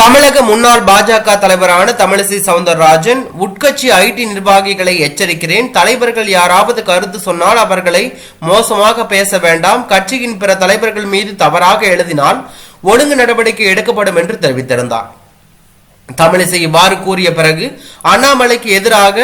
தமிழக முன்னாள் பாஜக தலைவரான தமிழிசை சவுந்தரராஜன் உட்கட்சி ஐடி நிர்வாகிகளை எச்சரிக்கிறேன். தலைவர்கள் யாராவது கருத்து சொன்னால் அவர்களை மோசமாக பேச வேண்டாம். கட்சியின் பிற தலைவர்கள் மீது தவறாக எழுதினால் ஒழுங்கு நடவடிக்கை எடுக்கப்படும் என்று தெரிவித்திருந்தார். தமிழிசை இவ்வாறு கூறிய பிறகு அண்ணாமலைக்கு எதிராக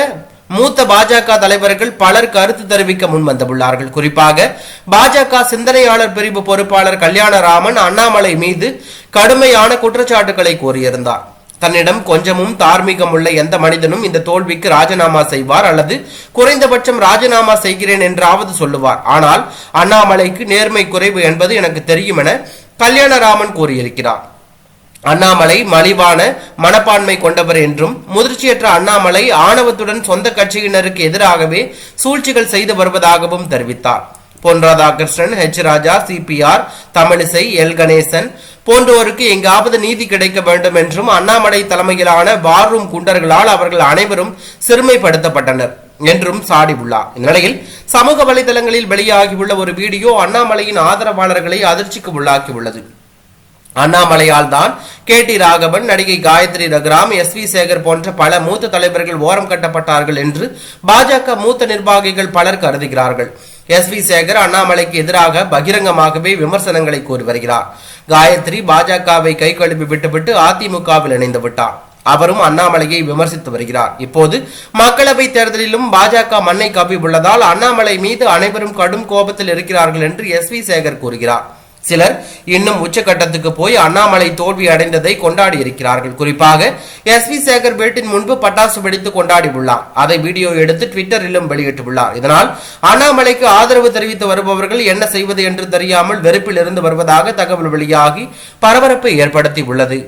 மூத்த பாஜக தலைவர்கள் பலர் கருத்து தெரிவிக்க முன் வந்துள்ளார்கள் குறிப்பாக பாஜக சிந்தனையாளர் பிரிவு பொறுப்பாளர் கல்யாணராமன் அண்ணாமலை மீது கடுமையான குற்றச்சாட்டுகளை கூறியிருந்தார். தன்னிடம் கொஞ்சமும் தார்மீகம் உள்ள எந்த மனிதனும் இந்த தோல்விக்கு ராஜினாமா செய்வார் அல்லது குறைந்தபட்சம் ராஜினாமா செய்கிறேன் என்றாவது சொல்லுவார். ஆனால் அண்ணாமலைக்கு நேர்மை குறைவு என்பது எனக்கு தெரியும் என கல்யாணராமன் கூறியிருக்கிறார். அண்ணாமலை மலிவான மனப்பான்மை கொண்டவர் என்றும் முதிர்ச்சியற்ற அண்ணாமலை ஆணவத்துடன் சொந்த கட்சியினருக்கு எதிராகவே சூழ்ச்சிகள் செய்து வருவதாகவும் தெரிவித்தார். Pon Radhakrishnan H Raja CPR Tamilisai L Ganesan போன்றோருக்கு எங்காவது நீதி கிடைக்க வேண்டும் என்றும் அண்ணாமலை தலைமையிலான வார்ரூம் குண்டர்களால் அவர்கள் அனைவரும் சிறுமைப்படுத்தப்பட்டனர் என்றும் சாடியுள்ளார் இந்நிலையில் சமூக வலைதளங்களில் வெளியாகியுள்ள ஒரு வீடியோ அண்ணாமலையின் ஆதரவாளர்களை அதிர்ச்சிக்கு உள்ளாக்கியுள்ளது. அண்ணாமலையால் தான் கே டி ராகவன் நடிகை காயத்ரி ரகுராம் எஸ் வி சேகர் போன்ற பல மூத்த தலைவர்கள் ஓரம் கட்டப்பட்டார்கள் என்று பாஜக மூத்த நிர்வாகிகள் பலர் கருதுகிறார்கள். எஸ் வி சேகர் அண்ணாமலைக்கு எதிராக பகிரங்கமாகவே விமர்சனங்களை கூறி வருகிறார். காயத்ரி பாஜகவை கை கழுவி விட்டுவிட்டு அதிமுகவில் இணைந்து விட்டார். அவரும் அண்ணாமலையை விமர்சித்து வருகிறார். இப்போது மக்களவை தேர்தலிலும் பாஜக மண்ணை கவ்வி உள்ளதால் அண்ணாமலை மீது அனைவரும் கடும் கோபத்தில் இருக்கிறார்கள் என்று எஸ் வி சேகர் கூறுகிறார். சிலர் இன்னும் உச்சகட்டத்துக்கு போய் அண்ணாமலை தோல்வி அடைந்ததை கொண்டாடி இருக்கிறார்கள். குறிப்பாக எஸ் வி சேகர் வீட்டின் முன்பு பட்டாசு வெடித்து கொண்டாடி உள்ளார். அதை வீடியோ எடுத்து ட்விட்டரிலும் வெளியிட்டுள்ளார். இதனால் அண்ணாமலைக்கு ஆதரவு தெரிவித்து வருபவர்கள் என்ன செய்வது என்று தெரியாமல் வெறுப்பில் இருந்து வருவதாக தகவல் வெளியாகி பரபரப்பை ஏற்படுத்தி உள்ளது